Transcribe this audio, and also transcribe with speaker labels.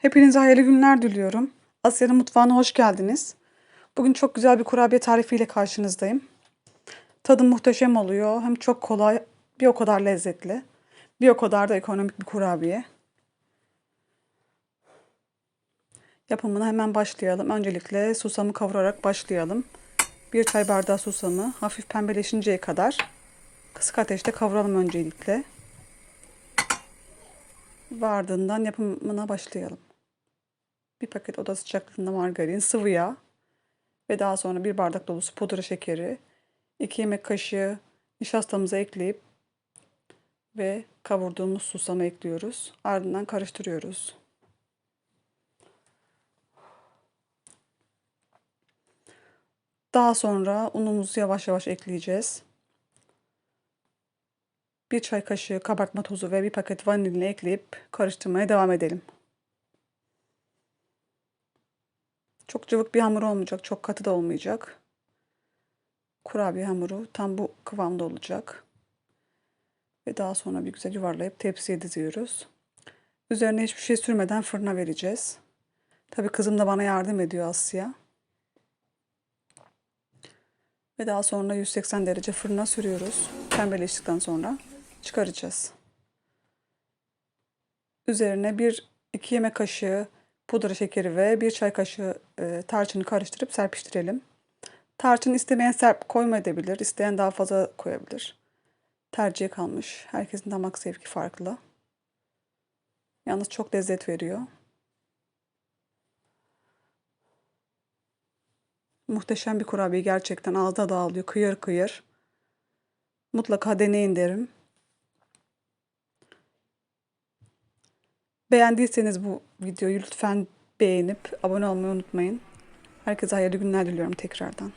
Speaker 1: Hepinize hayırlı günler diliyorum. Asya'nın mutfağına hoş geldiniz. Bugün çok güzel bir kurabiye tarifiyle karşınızdayım. Tadı muhteşem oluyor. Hem çok kolay, bir o kadar lezzetli. Bir o kadar da ekonomik bir kurabiye. Yapımına hemen başlayalım. Öncelikle susamı kavurarak başlayalım. Bir çay bardağı susamı hafif pembeleşinceye kadar kısık ateşte kavuralım öncelikle. Ve yapımına başlayalım. Bir paket oda sıcaklığında margarin, sıvı yağ ve daha sonra bir bardak dolusu pudra şekeri, 2 yemek kaşığı nişastamızı ekleyip ve kavurduğumuz susamı ekliyoruz. Ardından karıştırıyoruz. Daha sonra unumuzu yavaş yavaş ekleyeceğiz. Bir çay kaşığı kabartma tozu ve bir paket vanilini ekleyip karıştırmaya devam edelim. Çok cıvık bir hamur olmayacak, çok katı da olmayacak. Kurabiye hamuru tam bu kıvamda olacak. Ve daha sonra bir güzel yuvarlayıp tepsiye diziyoruz. Üzerine hiçbir şey sürmeden fırına vereceğiz. Tabii kızım da bana yardım ediyor Asya. Ve daha sonra 180 derece fırına sürüyoruz. Pembeleştikten sonra çıkaracağız. Üzerine bir iki yemek kaşığı pudra şekeri ve bir çay kaşığı e, tarçını karıştırıp serpiştirelim. Tarçın istemeyen serp koymayabilir, isteyen daha fazla koyabilir. Tercihe kalmış. Herkesin damak zevki farklı. Yalnız çok lezzet veriyor. Muhteşem bir kurabiye gerçekten ağızda dağılıyor kıyır kıyır. Mutlaka deneyin derim. Beğendiyseniz bu videoyu lütfen beğenip abone olmayı unutmayın. Herkese hayırlı günler diliyorum tekrardan.